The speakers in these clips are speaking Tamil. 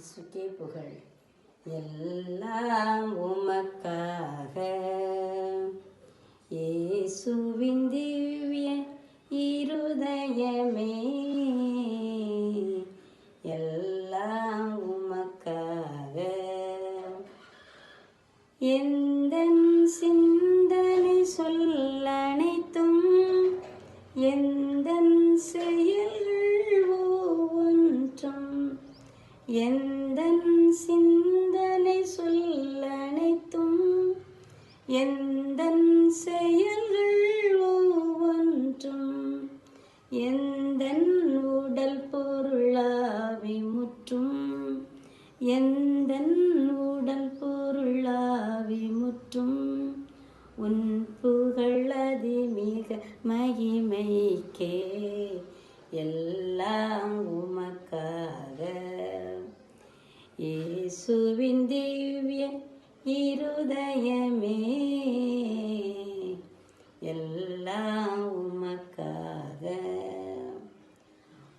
இயேசுக்கே புகழ் எல்லாம் உமக்காக. இயேசுவின் திவ்ய இருதயமே எல்லாம் உமக்காக. எந்த சிந்தனை சொல்லனை எந்த சிந்தனை சொல்லனைத்தும் எந்த செயல்கள் ஒவ்வொன்றும் எந்த உடல் பொருளாவி முற்றும் எந்த உடல் பொருளாவி முற்றும் உன் புகழதி மிக மகிமைக்கே எல்லாம் உமக்காக இயேசுவின் திவ்ய இருதயமே. எல்லாம் உமக்காக.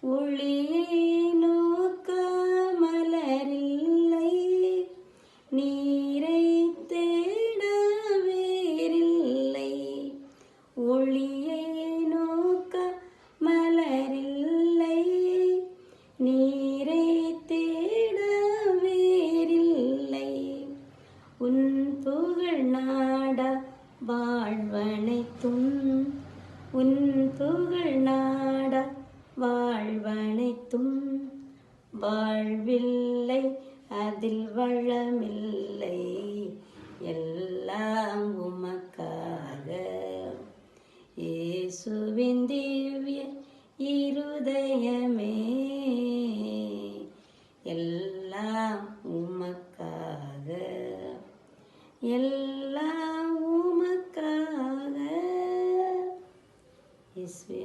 ஒளியை நோக்க மலரில்லை. நீரை வாழ்வனைத்தும் உன் புகழ் நாட வாழ்வனைத்தும். வாழ்வில்லை அதில் வளமில்லை எல்லாம் உமக்காக. இயேசுவின் திவ்ய இருதயமே எல்லாம் உமக்காக. எல்லாம் vezes.